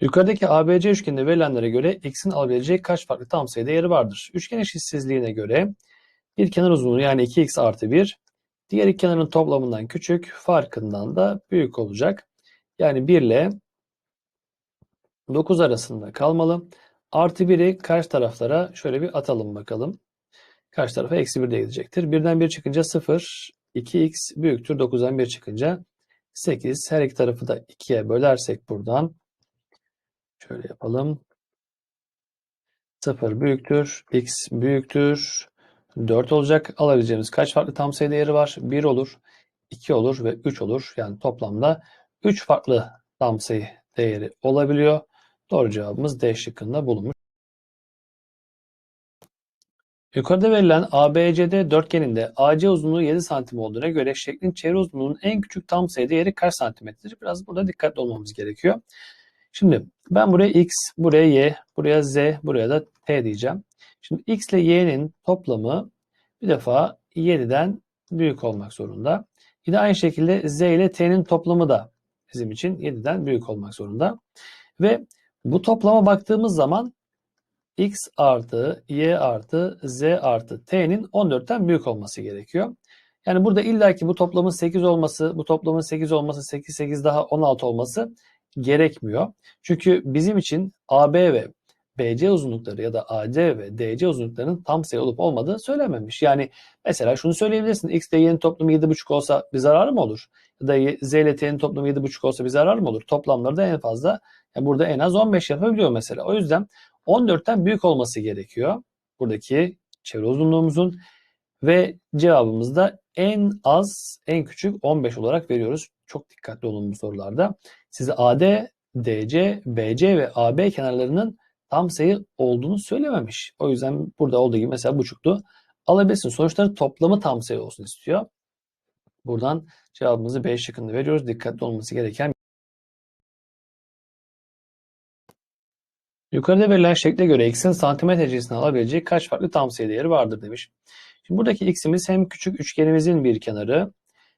Yukarıdaki ABC üçgeninde verilenlere göre x'in alabileceği kaç farklı tam sayı değeri vardır? Üçgen eşitsizliğine göre bir kenar uzunluğu yani 2x artı 1 diğer iki kenarın toplamından küçük farkından da büyük olacak. Yani 1 ile 9 arasında kalmalı. Artı 1'i karşı taraflara şöyle bir atalım bakalım. Karşı tarafa eksi 1 de gidecektir. 1'den 1 çıkınca 0, 2x büyüktür. 9'dan 1 çıkınca 8. Her iki tarafı da 2'ye bölersek buradan Şöyle yapalım. 0 büyüktür. X büyüktür. 4 olacak. Alabileceğimiz kaç farklı tam sayı değeri var? 1 olur, 2 olur ve 3 olur. Yani toplamda 3 farklı tam sayı değeri olabiliyor. Doğru cevabımız D şıkkında bulunmuş. Yukarıda verilen ABCD dörtgeninde AC uzunluğu 7 santim olduğuna göre şeklin çevre uzunluğunun en küçük tam sayı değeri kaç santimetredir? Biraz burada dikkatli olmamız gerekiyor. Şimdi ben buraya x, buraya y, buraya z, buraya da t diyeceğim. Şimdi x ile y'nin toplamı bir defa 7'den büyük olmak zorunda. Yine aynı şekilde z ile t'nin toplamı da bizim için 7'den büyük olmak zorunda. Ve bu toplama baktığımız zaman x artı y artı z artı t'nin 14'ten büyük olması gerekiyor. Yani burada illaki bu toplamın 8 olması, bu toplamın 8 olması, 8, 8 daha 16 olması gerekmiyor. Çünkü bizim için AB ve BC uzunlukları ya da AC ve DC uzunluklarının tam sayı olup olmadığı söylenmemiş. Yani mesela şunu söyleyebilirsin. X ile Y'nin toplamı 7,5 olsa bir zararı mı olur? Ya da Z ile T'nin toplamı 7,5 olsa bir zararı mı olur? Toplamları da en fazla yani burada en az 15 yapabiliyor mesela. O yüzden 14'ten büyük olması gerekiyor. Buradaki çevre uzunluğumuzun ve cevabımız da en az en küçük 15 olarak veriyoruz. Çok dikkatli olun bu sorularda. Size AD, DC, BC ve AB kenarlarının tam sayı olduğunu söylememiş. O yüzden burada olduğu gibi mesela buçuklu alabilirsin. Sonuçları toplamı tam sayı olsun istiyor. Buradan cevabımızı B şıkkında veriyoruz. Dikkatli olması gereken Yukarıda verilen şekle göre x'in santimetre cinsinden alabileceği kaç farklı tam sayı değeri vardır demiş. Şimdi buradaki x'imiz hem küçük üçgenimizin bir kenarı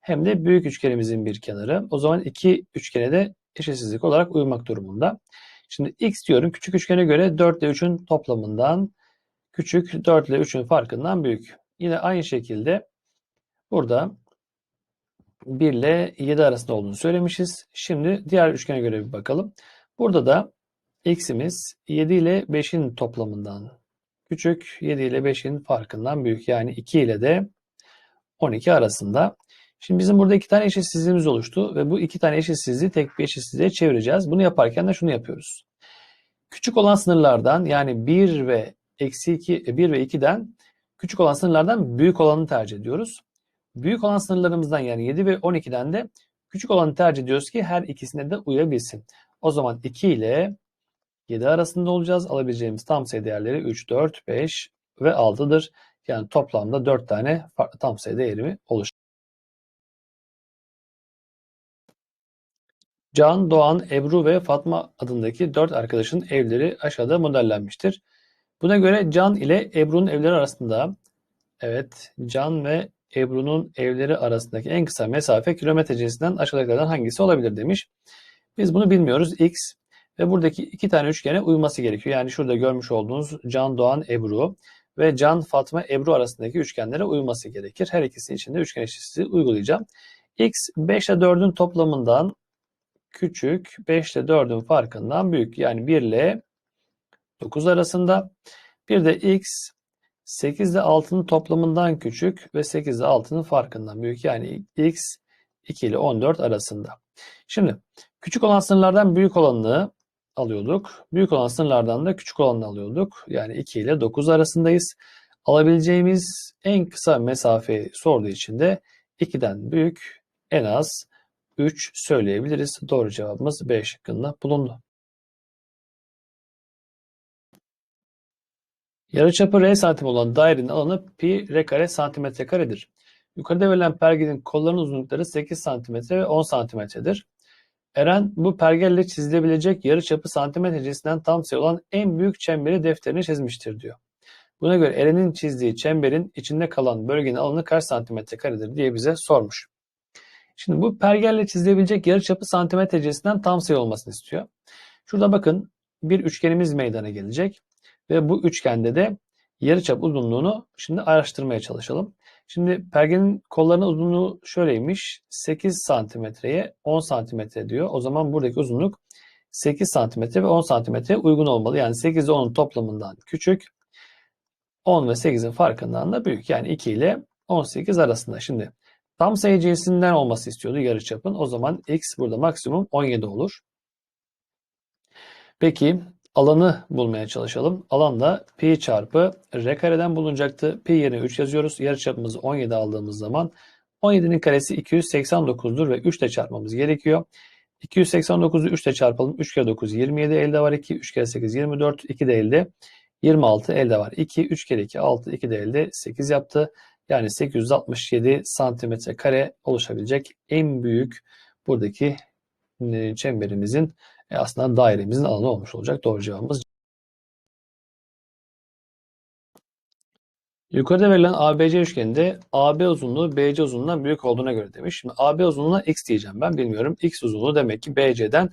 hem de büyük üçgenimizin bir kenarı. O zaman iki üçgene de eşitsizlik olarak uymak durumunda. Şimdi x diyorum küçük üçgene göre 4 ile 3'ün toplamından küçük 4 ile 3'ün farkından büyük. Yine aynı şekilde burada 1 ile 7 arasında olduğunu söylemişiz. Şimdi diğer üçgene göre bir bakalım. Burada da x'imiz 7 ile 5'in toplamından küçük, 7 ile 5'in farkından büyük. Yani 2 ile de 12 arasında. Şimdi bizim burada iki tane eşitsizliğimiz oluştu ve bu iki tane eşitsizliği tek bir eşitsizliğe çevireceğiz. Bunu yaparken de şunu yapıyoruz. Küçük olan sınırlardan yani 1 ve eksi 2, 1 ve 2'den küçük olan sınırlardan büyük olanı tercih ediyoruz. Büyük olan sınırlarımızdan yani 7 ve 12'den de küçük olanı tercih ediyoruz ki her ikisine de uyabilsin. O zaman 2 ile 7 arasında olacağız. Alabileceğimiz tam sayı değerleri 3, 4, 5 ve 6'dır. Yani toplamda 4 tane farklı tam sayı değerimi oluşur. Can, Doğan, Ebru ve Fatma adındaki 4 arkadaşın evleri aşağıda modellenmiştir. Buna göre Can ile Ebru'nun evleri arasında evet Can ve Ebru'nun evleri arasındaki en kısa mesafe kilometre cinsinden aşağıdakilerden hangisi olabilir demiş. Biz bunu bilmiyoruz. X ve buradaki iki tane üçgene uyması gerekiyor. Yani şurada görmüş olduğunuz Can, Doğan, Ebru ve Can, Fatma, Ebru arasındaki üçgenlere uyması gerekir. Her ikisi için de üçgen eşitsizliği uygulayacağım. X 5 ile 4'ün toplamından küçük, 5 ile 4'ün farkından büyük. Yani 1 ile 9 arasında. Bir de x 8 ile 6'nın toplamından küçük ve 8 ile 6'nın farkından büyük. Yani x 2 ile 14 arasında. Şimdi küçük olan sınırlardan büyük olanını alıyorduk. Büyük olan sınırlardan da küçük olanını alıyorduk. Yani 2 ile 9 arasındayız. Alabileceğimiz en kısa mesafeyi sorduğu için de 2'den büyük en az 3 söyleyebiliriz. Doğru cevabımız B şıkkında bulundu. Yarıçapı R santim olan dairenin alanı pi r kare santimetre karedir. Yukarıda verilen pergelin kollarının uzunlukları 8 santimetre ve 10 santimetredir. Eren bu pergelle çizilebilecek yarıçapı santimetre cinsinden tam sayı olan en büyük çemberi defterine çizmiştir diyor. Buna göre Eren'in çizdiği çemberin içinde kalan bölgenin alanı kaç santimetre karedir diye bize sormuş. Şimdi bu pergelle çizilebilecek yarıçapı santimetre cinsinden tam sayı olmasını istiyor. Şurada bakın bir üçgenimiz meydana gelecek. Ve bu üçgende de yarıçap uzunluğunu şimdi araştırmaya çalışalım. Şimdi pergenin kollarının uzunluğu şöyleymiş. 8 santimetreye 10 santimetre diyor. O zaman buradaki uzunluk 8 santimetre ve 10 santimetre uygun olmalı. Yani 8 ile 10'un toplamından küçük. 10 ve 8'in farkından da büyük. Yani 2 ile 18 arasında. Şimdi tam sayı cinsinden olması istiyordu yarıçapın. O zaman x burada maksimum 17 olur. Peki alanı bulmaya çalışalım. Alan da pi çarpı r kareden bulunacaktı. Pi yerine 3 yazıyoruz. Yarıçapımızı 17 aldığımız zaman 17'nin karesi 289'dur ve 3 ile çarpmamız gerekiyor. 289'u 3 ile çarpalım. 3 kere 9 27 elde var 2. 3 kere 8 24. 2 de elde 26 elde var 2. 3 kere 2 6. 2 de elde 8 yaptı. Yani 867 santimetre kare oluşabilecek en büyük buradaki e, çemberimizin e, aslında dairemizin alanı olmuş olacak. Doğru cevabımız. Yukarıda verilen ABC üçgeninde AB uzunluğu BC uzunluğundan büyük olduğuna göre demiş. Şimdi AB uzunluğuna x diyeceğim ben bilmiyorum. X uzunluğu demek ki BC'den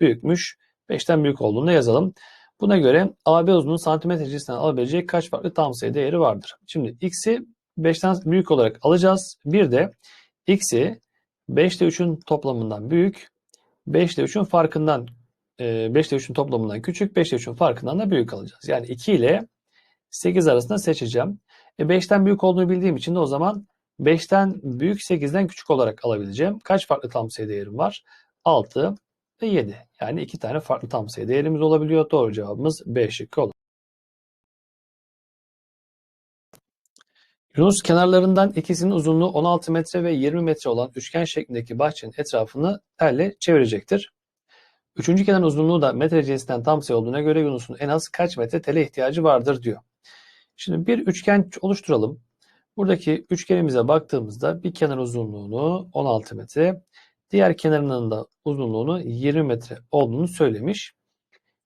büyükmüş. 5'ten büyük olduğunu yazalım. Buna göre AB uzunluğu santimetre cinsinden alabileceği kaç farklı tam sayı değeri vardır? Şimdi x'i 5'ten büyük olarak alacağız. Bir de x'i 5 ile 3'ün toplamından büyük, 5 ile 3'ün farkından 5 ile 3'ün toplamından küçük, 5 ile 3'ün farkından da büyük alacağız. Yani 2 ile 8 arasında seçeceğim. E 5'ten büyük olduğunu bildiğim için de o zaman 5'ten büyük 8'den küçük olarak alabileceğim. Kaç farklı tam sayı değerim var? 6 ve 7. Yani iki tane farklı tam sayı değerimiz olabiliyor. Doğru cevabımız B şıkkı olur. Yunus kenarlarından ikisinin uzunluğu 16 metre ve 20 metre olan üçgen şeklindeki bahçenin etrafını telle çevirecektir. Üçüncü kenar uzunluğu da metre cinsinden tam sayı olduğuna göre Yunus'un en az kaç metre tele ihtiyacı vardır diyor. Şimdi bir üçgen oluşturalım. Buradaki üçgenimize baktığımızda bir kenar uzunluğunu 16 metre, diğer kenarının da uzunluğunu 20 metre olduğunu söylemiş.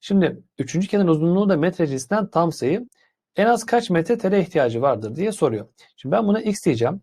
Şimdi üçüncü kenar uzunluğu da metre cinsinden tam sayı en az kaç metre tele ihtiyacı vardır diye soruyor. Şimdi ben buna x diyeceğim.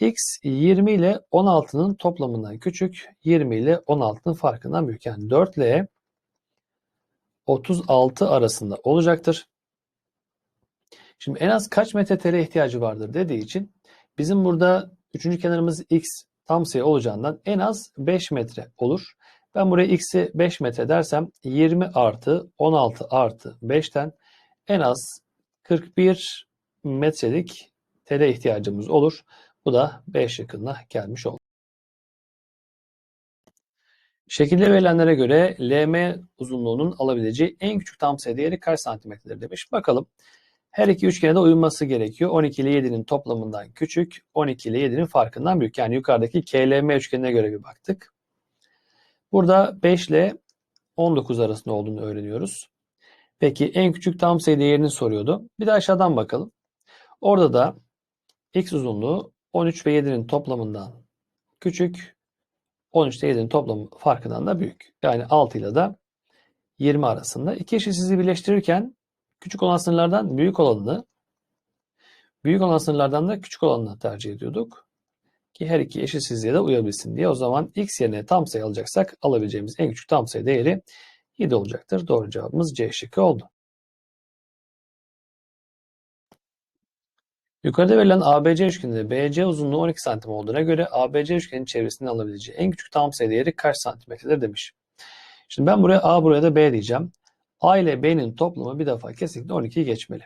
x 20 ile 16'nın toplamından küçük, 20 ile 16'nın farkından büyük. Yani 4 ile 36 arasında olacaktır. Şimdi en az kaç metre tere ihtiyacı vardır dediği için bizim burada üçüncü kenarımız x tam sayı olacağından en az 5 metre olur. Ben buraya x'i 5 metre dersem 20 artı 16 artı 5'ten en az 41 metrelik tele ihtiyacımız olur. Bu da 5 yakınına gelmiş oldu. Şekilde verilenlere göre LM uzunluğunun alabileceği en küçük tam sayı değeri kaç santimetredir demiş. Bakalım. Her iki üçgene de uyuması gerekiyor. 12 ile 7'nin toplamından küçük, 12 ile 7'nin farkından büyük. Yani yukarıdaki KLM üçgenine göre bir baktık. Burada 5 ile 19 arasında olduğunu öğreniyoruz. Peki en küçük tam sayı değerini soruyordu. Bir de aşağıdan bakalım. Orada da x uzunluğu 13 ve 7'nin toplamından küçük, 13 ile 7'nin toplamı farkından da büyük. Yani 6 ile de 20 arasında. İki eşitsizliği birleştirirken küçük olan sınırlardan büyük olanını, büyük olan sınırlardan da küçük olanını tercih ediyorduk. Ki her iki eşitsizliğe de uyabilsin diye. O zaman x yerine tam sayı alacaksak alabileceğimiz en küçük tam sayı değeri 7 olacaktır. Doğru cevabımız C şıkkı oldu. Yukarıda verilen ABC üçgeninde BC uzunluğu 12 santim olduğuna göre ABC üçgenin çevresini alabileceği en küçük tam sayı değeri kaç santimetredir demiş. Şimdi ben buraya A buraya da B diyeceğim. A ile B'nin toplamı bir defa kesinlikle 12'yi geçmeli.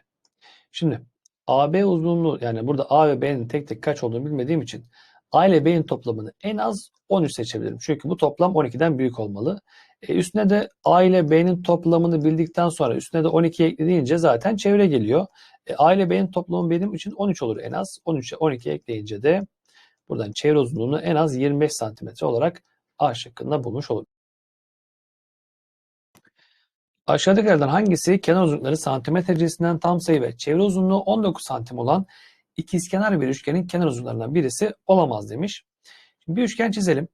Şimdi AB uzunluğu yani burada A ve B'nin tek tek kaç olduğunu bilmediğim için A ile B'nin toplamını en az 13 seçebilirim. Çünkü bu toplam 12'den büyük olmalı. E üstüne de A ile B'nin toplamını bildikten sonra üstüne de 12 ekleyince zaten çevre geliyor. E, A ile B'nin toplamı benim için 13 olur en az. 13'e 12 ekleyince de buradan çevre uzunluğunu en az 25 santimetre olarak A şıkkında bulmuş olur. Aşağıdakilerden hangisi kenar uzunlukları santimetre cinsinden tam sayı ve çevre uzunluğu 19 santim olan ikizkenar bir üçgenin kenar uzunluklarından birisi olamaz demiş. Şimdi bir üçgen çizelim.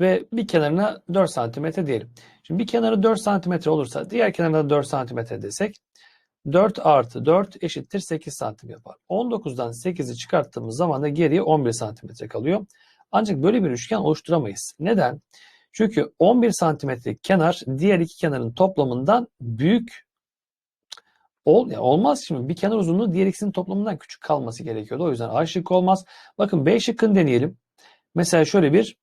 Ve bir kenarına 4 santimetre diyelim. Şimdi bir kenarı 4 santimetre olursa diğer kenarına da 4 santimetre desek 4 artı 4 eşittir 8 santim yapar. 19'dan 8'i çıkarttığımız zaman da geriye 11 santimetre kalıyor. Ancak böyle bir üçgen oluşturamayız. Neden? Çünkü 11 santimetrelik kenar diğer iki kenarın toplamından büyük ol, ya olmaz şimdi. Bir kenar uzunluğu diğer ikisinin toplamından küçük kalması gerekiyordu. O yüzden A şıkkı olmaz. Bakın B şıkkını deneyelim. Mesela şöyle bir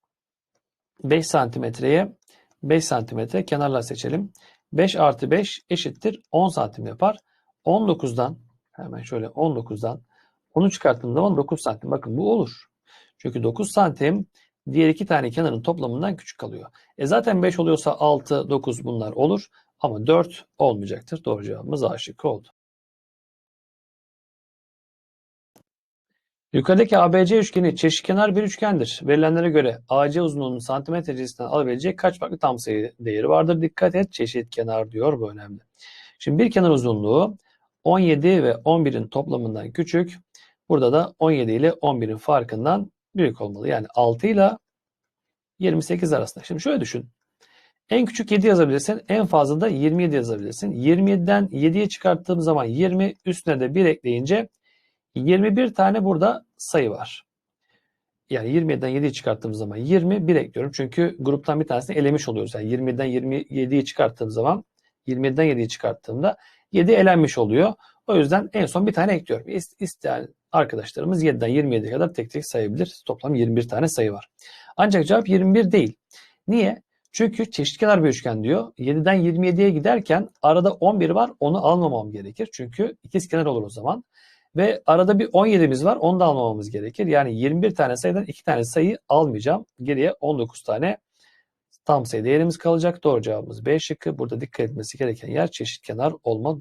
5 santimetreye 5 santimetre kenarlar seçelim. 5 artı 5 eşittir 10 santim yapar. 19'dan hemen şöyle 19'dan 10'u çıkarttığım zaman 9 santim. Bakın bu olur. Çünkü 9 santim diğer iki tane kenarın toplamından küçük kalıyor. E zaten 5 oluyorsa 6, 9 bunlar olur. Ama 4 olmayacaktır. Doğru cevabımız A şıkkı oldu. Yukarıdaki ABC üçgeni çeşitkenar bir üçgendir. Verilenlere göre AC uzunluğunun santimetre cinsinden alabilecek kaç farklı tam sayı değeri vardır? Dikkat et çeşitkenar diyor bu önemli. Şimdi bir kenar uzunluğu 17 ve 11'in toplamından küçük. Burada da 17 ile 11'in farkından büyük olmalı. Yani 6 ile 28 arasında. Şimdi şöyle düşün. En küçük 7 yazabilirsin. En fazla da 27 yazabilirsin. 27'den 7'ye çıkarttığım zaman 20 üstüne de 1 ekleyince 21 tane burada sayı var. Yani 27'den 7'yi çıkarttığım zaman 21 ekliyorum. Çünkü gruptan bir tanesini elemiş oluyoruz. Yani 20'den 27'yi çıkarttığım zaman 27'den 7'yi çıkarttığımda 7 elenmiş oluyor. O yüzden en son bir tane ekliyorum. İsteyen arkadaşlarımız 7'den 27'ye kadar tek tek sayabilir. Toplam 21 tane sayı var. Ancak cevap 21 değil. Niye? Çünkü çeşitkenar bir üçgen diyor. 7'den 27'ye giderken arada 11 var. Onu almamam gerekir. Çünkü ikizkenar olur o zaman. Ve arada bir 17'miz var. Onu da almamamız gerekir. Yani 21 tane sayıdan 2 tane sayı almayacağım. Geriye 19 tane tam sayı değerimiz kalacak. Doğru cevabımız B şıkkı. Burada dikkat etmesi gereken yer çeşitkenar olma